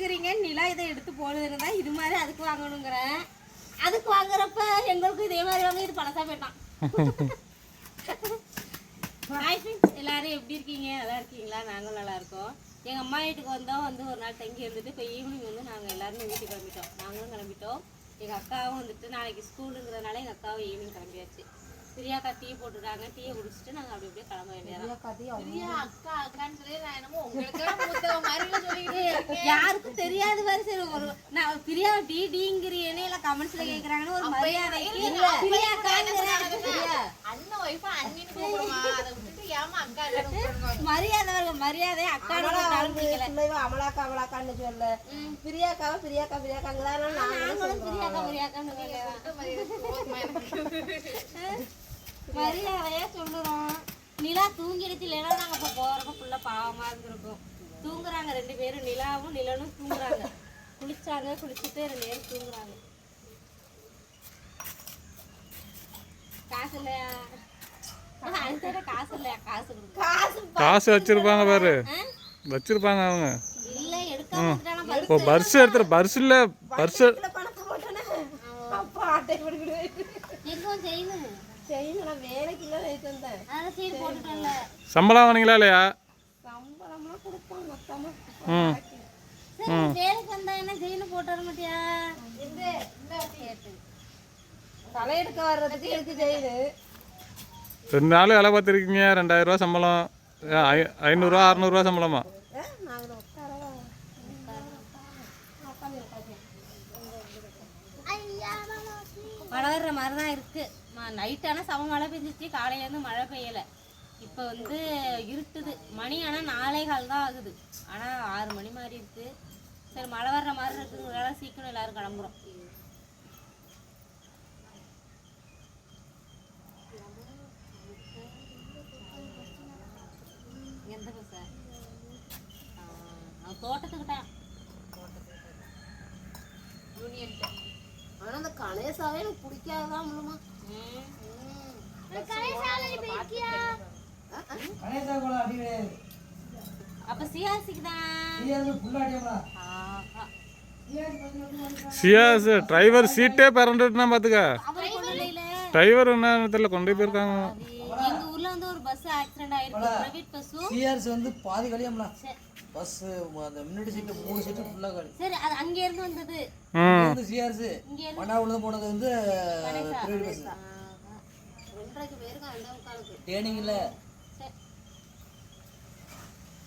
வச்சுக்கிறீங்க நிலா இதை எடுத்து போனதுன்னு தான் இது மாதிரி அதுக்கு வாங்கணுங்கிறேன். அதுக்கு வாங்குறப்ப எங்களுக்கும் இதே மாதிரி வாங்க இது பழசா போயிட்டான். எல்லாரும் எப்படி இருக்கீங்க? நல்லா இருக்கீங்களா? நாங்களும் நல்லா இருக்கோம். எங்கள் அம்மா வீட்டுக்கு வந்தோம் வந்து ஒரு நாள் தங்கி இருந்துட்டு இப்போ ஈவினிங் வந்து நாங்கள் எல்லாருமே வீட்டுக்கு கிளம்பிட்டோம். நாங்களும் கிளம்பிட்டோம். எங்கள் அக்காவும் வந்துட்டு நாளைக்கு ஸ்கூலுங்கிறதுனால எங்கள் அக்காவும் ஈவினிங் கிளம்பியாச்சு. பிரியாக்கா டீ போட்டுருக்காங்க. டீயை குடிச்சிட்டு நாங்கள் அப்படி அப்படியே கிளம்ப வேண்டியதான் அக்கா அக்கான்னு சொல்லி நான் என்னமோ. யாருக்கும் தெரியாத மாதிரி சரி ஒரு நான் பிரியா டி டிங்கிறியனே இல்ல கமெண்ட்ஸ்ல கேக்குறாங்கன்னு ஒரு மரியாதைக்கு பிரியாக்காங்கிற அண்ணன் ஒய்ஃபா அண்ணின்னு கூப்பிடுமா? அதை அக்கா மரியாதை மரியாதை பிள்ளைவ அமலாக்கா அமலாக்கான்னு சொல்ல பிரியாக்காவ பிரியாக்கா பிரியாக்காங்கிறாங்க நாங்களும் பிரியாக்கா பிரியாக்கான்னு. மரியாதையா சொல்லுறோம். நிலா தூங்கிடுச்சு. இல்லைன்னா நாங்க இப்ப போறப்ப புள்ள பாவமா இருந்திருக்கும் தூங்குறாங்க. ரெண்டு பேரும் நிலாவும் நிலனும் தூங்குறாங்க. குளிச்சாங்க. குளிச்சுட்டு ரெண்டு பேரும் தூங்குறாங்க. காசு இல்லையா? காசு வச்சிருப்பாங்க பாரு. வச்சிருப்பாங்க அவங்க. இல்ல எடுக்காம வந்துட்டானா இப்போ பர்ஸ் எடுத்துரு பர்ஸ் இல்ல பர்ஸ் சம்பளம் வாங்கினீங்களா இல்லையா? மொத்தமா. ம். சரி வேலைக்கு வந்தா என்ன ஜெயினு ரெண்டு நாள் வேலை பார்த்துருக்கீங்க ரெண்டாயிரரூவா சம்பளம். ஐ- ஐநூறுரூவா அறநூறுவா சம்பளமா? மழை வர்ற மாதிரி தான் இருக்குது நைட் ஆனால் சம மழை பெஞ்சிச்சு காலையிலேருந்து மழை பெய்யலை. இப்போ வந்து இருட்டுது. மணி ஆனால் நாலே கால் தான் ஆகுது. ஆனால் ஆறு மணி மாதிரி இருக்குது சரி மழை வர்ற மாதிரி இருக்குங்கிறதால சீக்கிரம் எல்லாரும் கிளம்புறோம் எந்த பஸ் அவன் தோட்டத்துக்கிட்டான் ஆனா கணேசாவே எனக்கு பிடிக்காததான் முழுமா? அப்ப சிஆர்சிக்கு தான். ஆஹா. சியாஸ் டிரைவர் சீட்டே கொண்டு இல்லைல. டிரைவர் என்ன தெரியல கொண்டு போயிருக்காங்க? எங்க ஊர்ல வந்து ஒரு பஸ் ஆக்சிடென்ட் ஆயிருக்கு. பிரைவேட் பஸ்ஸும் சிஆர்ஸ் வந்து பாதி கழியாமல பஸ் அந்த முன்னாடி சீட்டு மூணு சீட்டு ஃபுல்லாக காலி. சரி அது அங்க இருந்து வந்தது. வந்து சிஆர்ஸ் இங்க இருந்து மன்னாவுல போனது வந்து பிரைவேட் பஸ். ரெண்டரைக்கு பேருக்கு ரெண்டே முக்காலுக்கு. ட்ரைனிங்கில் சரி.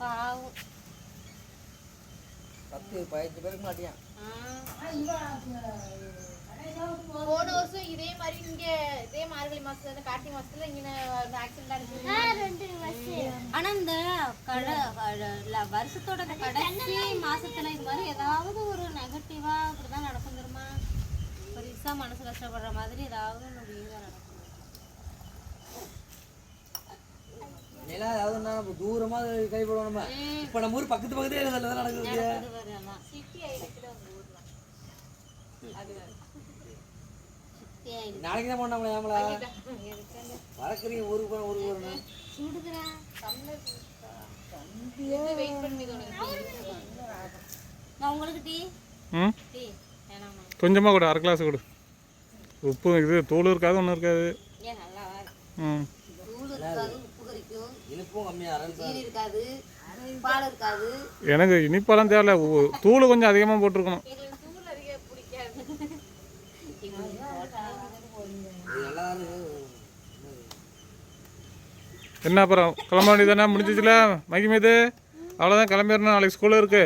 பாவம். பத்து பதினஞ்சு பேருக்கு மாட்டியான் இதே மாதிரி இங்க இதே மார்கழி மாசத்துல கார்த்திகை மாசத்துல இங்க ஆக்சிடென்ட் ஆனிச்சு ஆனா இந்த கட வருஷத்தோட கடைசி மாசத்துல இது மாதிரி ஏதாவது ஒரு நெகட்டிவா இப்படிதான் நடக்கும் தெரியுமா? பெருசா மனசு கஷ்டப்படுற மாதிரி ஏதாவது நடக்கும். நிலா அதாவது தூரமா கைப்படுவோம் நம்ம. இப்போ நம்ம ஊர் பக்கத்து பக்கத்தே நடக்குது நடக்குது பாரு எல்லாம். சித்தி ஆயிடுச்சு. நாளைக்கு தான் போனோம்ல ஏமலா வளர்க்குறீங்க ஊருக்கு போன ஊருக்கு வரணும் சுடுதுடா. வெயிட் பண்ணி நான் உங்களுக்கு டீ? ம்? டீ வேணாமா. கொஞ்சமாக கொடு அரை கிளாஸ் கொடு. உப்பு இது தூள் இருக்காது ஒன்றும் இருக்காது. ம். எனக்கு இனிப்பெல்லாம் தேவையில்ல தூள் கொஞ்சம் அதிகமாக போட்டிருக்கணும் எங்களுக்கு தூள் அதிக பிடிக்காது இது நல்லா தான் இருக்கு. என்ன அப்புறம்? கிளம்ப வேண்டியதானே முடிஞ்சிச்சுல? மைக்கு மீது? அவ்வளோதான் கிளம்பிடணும். நாளைக்கு ஸ்கூலில் இருக்கு.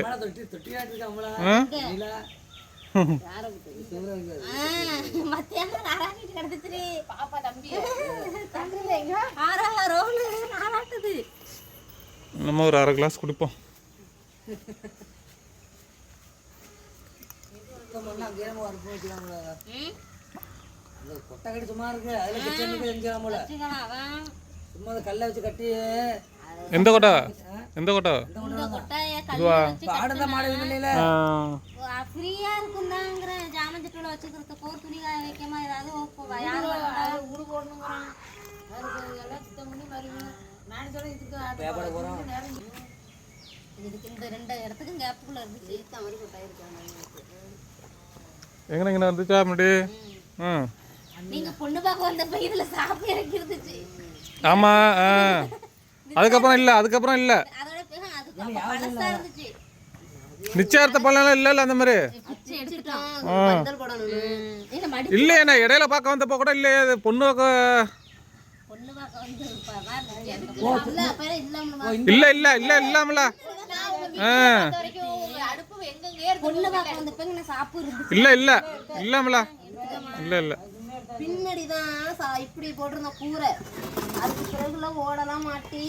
நம்ம ஒரு அரை கிளாஸ் குடிப்போம். சுத்தம் பண்ணா அங்கேயே நம்ம வரப்போ வைக்கலாம்ல அந்த கொட்டை கட்டி சும்மா இருக்கு. அதில் கிச்சனுக்கு வச்சுக்கலாம் அவன் சும்மா அந்த கல்லை வச்சு கட்டி. எந்த கொட்டை? எந்த கொட்டை? இந்த கொட்டாய கல்ல வச்சு பாடம் தான் மாடல் இல்லையில. ஆ, ஃப்ரீயா இருக்குந்தாங்கிற ஜாமன் சட்டில வச்சுக்கிறதுக்கு ஒரு துணி காய வைக்காம ஏதாவது ஒப்பு- யார் ஊடு போடணுங்கிறான். எல்லாம் சுத்தம் பண்ணி நான் சொல்ல இதுக்கு இதுக்கு இந்த ரெண்டு இடத்துக்கும் கேப்புக்குள்ள இருந்துச்சு மாதிரி கொட்டாயிருக்காங்க எங்கே இங்கே வந்துச்சா முன்னாடி? ம். நீங்க பொண்ணு பார்க்க வந்தப்ப இதுல சாப்பிட்டு இறக்கி இருந்துச்சு ஆமாம் ஆ. அதுக்கப்புறம் இல்லை அதுக்கப்புறம் இல்லை. நிச்சயார்த்த பழம் இல்லை இல்லை அந்த மாதிரி? இல்ல நான் இடையில பார்க்க வந்தப்போ கூட இல்லையே அது பொண்ணு இல்ல இல்லை இல்லை இல்லை இல்லாமல? ஆ. வரைக்கும் உங்க அடுப்பு எங்கெங்கே இருக்கு பொண்ணு பார்க்க வந்தப்ப இங்க சாப்பு இருந்துச்சு இல்லை இல்லை இல்லாமல? இல்லை இல்லை. பின்னாடி தான் இப்படி போட்டிருந்த கூரை. அதுக்கு பிறகுல ஓடலாம் மாட்டி.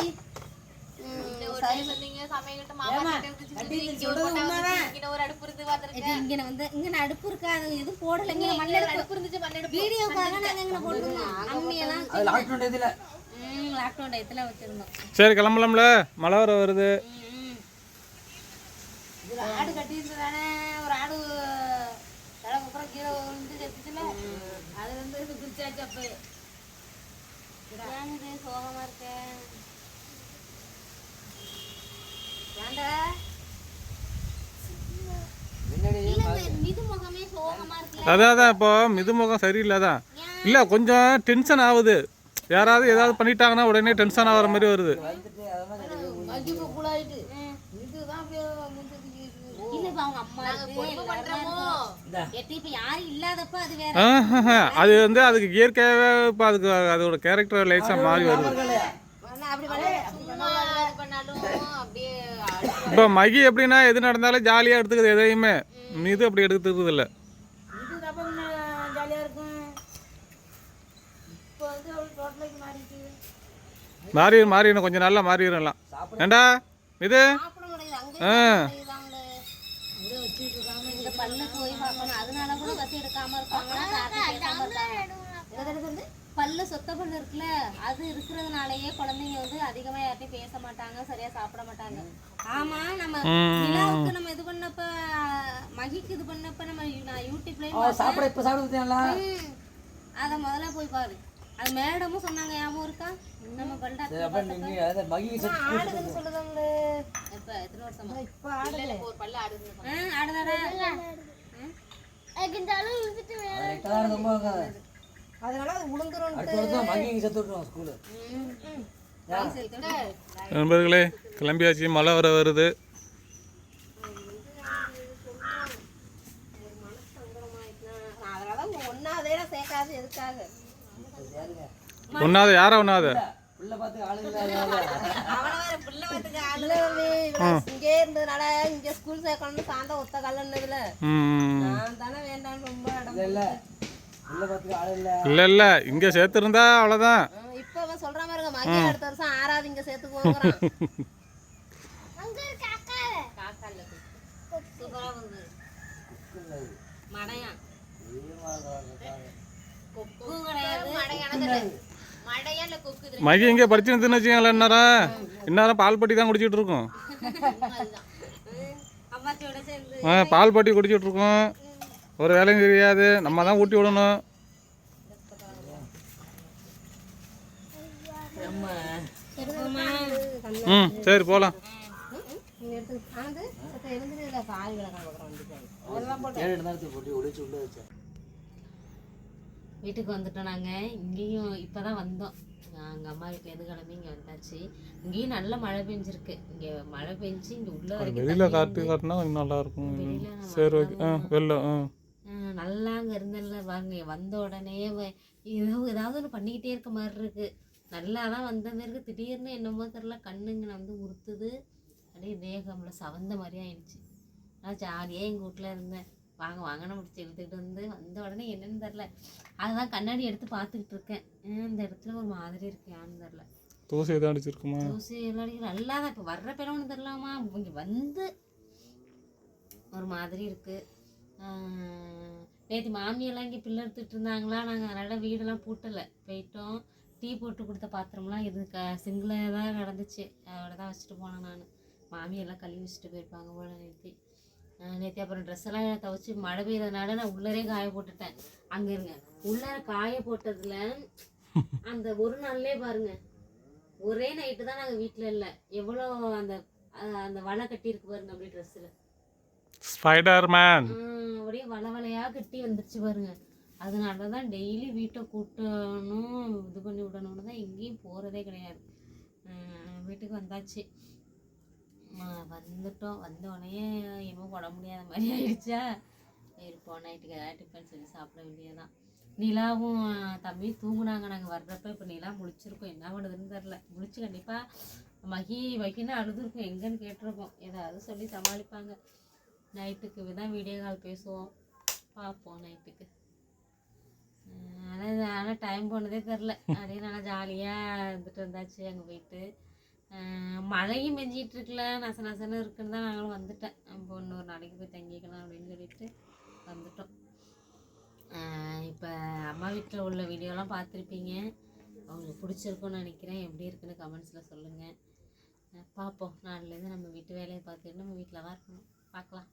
அடுப்பு இருந்து பார்த்திருக்கேன். இது இங்க வந்து இங்க அடுப்பு இருக்காது எதுவும் போடல. இங்க மண்ணெடுப்பு அடுப்பு இருந்துச்சு வீடியோக்காக நாங்க இங்க போட்டுருந்தோம். அம்மியெல்லாம் அது லாக்டவுன் டயத்தில் ம் லாக்டவுன் டயத்துல வச்சிருந்தோம். சரி கிளம்பலாம்ல. மழை வர வருது. ஆடு கட்டியிருந்ததானே? ஒரு ஆடு கீழே விழுந்து செத்துச்சுல? அப்ப அதான் அதான் இப்போ மிதுமுகம் சரியில்லை தான் இல்லை கொஞ்சம் டென்ஷன் ஆகுது யாராவது ஏதாவது பண்ணிட்டாங்கன்னா உடனே டென்ஷன் ஆகிற மாதிரி வருது இதுதான் அவங்க அம்மா அது வேற. ஆஹா, அது வந்து அதுக்கு இயற்கையாகவே இப்போ அதுக்கு அதோட கேரக்டர் லைட்ஸாக மாறி வருது. இது இப்போ மகி எப்படின்னா எது நடந்தாலும் ஜாலியாக எடுத்துக்குது எதையுமே. மிது அப்படி எடுத்துக்கிறது இல்லை. இது அப்ப ஜாலியா இருக்கும். இப்போ வந்து அவள் டோட்டலுக்கு மாறிட்டு. மாறிடும் மாறிடும் கொஞ்சம் நாளில் மாறிடலாம் ஏண்டா? இது ஆ. பல்லு போய் பார்க்கணும். அதனால கூட பசி எடுக்காம இருப்பாங்க. பல்லு சொத்த பல்லு இருக்குல்ல அது இருக்கிறதுனாலயே குழந்தைங்க வந்து அதிகமா யார்கிட்டயும் பேச மாட்டாங்க சரியா சாப்பிட மாட்டாங்க. ஆமா நம்ம நிலாவுக்கு நம்ம இது பண்ணப்ப மகிக்கு இது பண்ணப்ப நம்ம நான் யூடியூப்லயும் அவ சாப்பிட இப்போ சாப்பிடுறதுல ம். அத முதல்ல போய் பாரு. அது மேடமும் சொன்னாங்க ஞாபகம் இருக்கா? நம்ம பல்டா அப்போ நீங்கள் அதை மகி ஆடுதுன்னு சொல்லுதாங்களே. எப்ப எத்தனை வருஷமா? இப்போ ஆடுது ஒரு பல்ல ஆடுது. ஆ, ஆடுதாடா லைட்டாக தான் ரொம்ப இருக்காது அதனால அது உளுந்துரும் அடுத்த வருஷம் மகி ஸ்கூலு. நண்பர்களே கிளம்பியாச்சு மழை வர வருது. அதனால ஒன்னாவதே சேர்க்காது எதுக்காக ஒன்றாவது யாரா ஒன்றாவது பிள்ளை பார்த்து ஆளுங்க இல்லாதனால அவனை வேற பிள்ளை வச்சுக்க ஆளுல வந்து இவனை இங்கே இருந்ததுனால இங்க ஸ்கூல் சேர்க்கணும்னு சாந்தா ஒத்த கல்லன்னதுல நான் தானே வேண்டாம்னு ரொம்ப இடம் இல்லை இல்லை. பிள்ளை பார்த்து ஆள் இல்லை. இல்லை இல்லை இங்கே சேர்த்துருந்தா அவ்வளோதான் ஆ, இப்ப அவன் சொல்ற மாதிரி இருக்க மகிழ் அடுத்த வருஷம் ஆறாவது இங்க சேர்த்துக்குவோங்கிறான் காக்கால சூப்பரா வந்து. மடையா கொக்கும் கிடையாது. மடையானது மடையா இல்ல. கொக்குது மகி இங்கே படிச்சுன்னு வச்சுக்கோங்களேன் இந்நேரம் இந்நேரம் பால் பட்டி தான் குடிச்சிட்டு இருக்கோம் ஆ பால் பட்டி குடிச்சிட்டு இருக்கோம் ஒரு வேலையும் தெரியாது. நம்ம தான் ஊட்டி விடணும். ம் சரி போகலாம் நீங்க வீட்டுக்கு வந்துட்டோம் நாங்கள் இங்கேயும் இப்போ தான் வந்தோம். எங்கள் அம்மா வீட்டிலேருந்து கிளம்பி? இங்கே வந்தாச்சு. இங்கேயும் நல்ல மழை பெஞ்சிருக்கு. இங்கே மழை பெஞ்சு இங்கே உள்ள வரைக்கும் வெளியில் காட்டு காட்டினா கொஞ்சம் நல்லா இருக்கும். சரி ஓகே. ஆ வெளில ஆ. நல்லா அங்கே இருந்தேன்ல. வாங்க வந்த உடனே ஏதோ ஏதாவது ஒன்று பண்ணிக்கிட்டே இருக்க மாதிரி இருக்கு. நல்லா தான் வந்த மாதிரி இருக்கு. திடீர்னு என்னமோ தெரில கண்ணுங்க வந்து உறுத்துது. அப்படியே தேகம்ல சவந்த மாதிரி ஆயிடுச்சு. நான் ஜாலியாக எங்கள் வீட்டில் இருந்தேன். வாங்க வாங்க நம்ம பிடிச்சி இழுத்துக்கிட்டு வந்து வந்த உடனே என்னன்னு தெரில அதுதான் கண்ணாடி எடுத்து பார்த்துக்கிட்டு இருக்கேன். இந்த இடத்துல ஒரு மாதிரி இருக்கு யான்னு தெரில தூசி எதாவது அடிச்சிருக்குமா? தூசி எல்லாம் அடிக்கல. நல்லா தான் இப்போ வர்ற ஒன்று தெரிலாமா இங்கே வந்து ஒரு மாதிரி இருக்கு. நேற்று மாமியெல்லாம் இங்கே பிள்ளை எடுத்துட்டு இருந்தாங்களா? நாங்கள் அதனால் வீடெல்லாம் பூட்டலை. போயிட்டோம். டீ போட்டு கொடுத்த பாத்திரம்லாம் இது க சிங்கிளாக தான் கிடந்துச்சு. அதோட தான் வச்சுட்டு போனேன் நான். மாமியெல்லாம் கழுவி வச்சுட்டு போயிருப்பாங்க போல நேற்று நேற்று அப்புறம் ட்ரெஸ் எல்லாம் துவைச்சி மழை பெய்யறதுனால நான் உள்ளரே காய போட்டுட்டேன். அங்கே இருங்க. உள்ளார காய போட்டதுல அந்த ஒரு நாள்லயே பாருங்க. ஒரே நைட்டு தான் நாங்கள் வீட்டில் இல்லை. எவ்வளோ அந்த அந்த வலை கட்டியிருக்கு பாருங்க அப்படியே ட்ரெஸ்ஸில் ஸ்பைடர் மேன் அப்படியே வலை வலையாக கட்டி வந்துருச்சு பாருங்க. அதனால தான் டெய்லி வீட்டை கூட்டணும் இது பண்ணி விடணும்னு தான் எங்கேயும் போகிறதே கிடையாது. வீட்டுக்கு வந்தாச்சு. வந்துட்டோம். வந்தோடனே உடனே உடம்பு போட முடியாத மாதிரி ஆயிடுச்சா? சரி நைட்டுக்கு ஏதாவது டிஃபன் செஞ்சு சாப்பிட வேண்டியதான் நிலாவும் தம்பி தூங்குனாங்க. நாங்கள் வர்றப்ப இப்போ நிலா முழிச்சிருக்கோம். என்ன பண்ணுதுன்னு தெரில முழிச்சு கண்டிப்பாக மகி மகின்னு அழுதுருக்கும். எங்கன்னு கேட்டிருக்கோம். ஏதாவது சொல்லி சமாளிப்பாங்க. நைட்டுக்கு தான் வீடியோ கால் பேசுவோம். பார்ப்போம் நைட்டுக்கு ஆனால் ஆனால் டைம் போனதே தெரில அப்படியே நல்லா ஜாலியாக இருந்துட்டு இருந்தாச்சு அங்கே போயிட்டு மழையும் பெஞ்சிட்டு இருக்குல்ல நச நசன்னு இருக்குன்னு தான் நாங்களும் வந்துட்டேன். இப்போ இன்னொரு நாளைக்கு போய் தங்கிக்கலாம் அப்படின்னு சொல்லிட்டு வந்துட்டோம். இப்போ அம்மா வீட்டில் உள்ள வீடியோலாம் பார்த்துருப்பீங்க. அவங்களுக்கு பிடிச்சிருக்கும்னு நினைக்கிறேன். எப்படி இருக்குன்னு கமெண்ட்ஸில் சொல்லுங்கள் பார்ப்போம். நாளிலேருந்து நம்ம வீட்டு வேலையை பார்த்துட்டு நம்ம வீட்டில் தான் இருக்கணும். பார்க்கலாம்.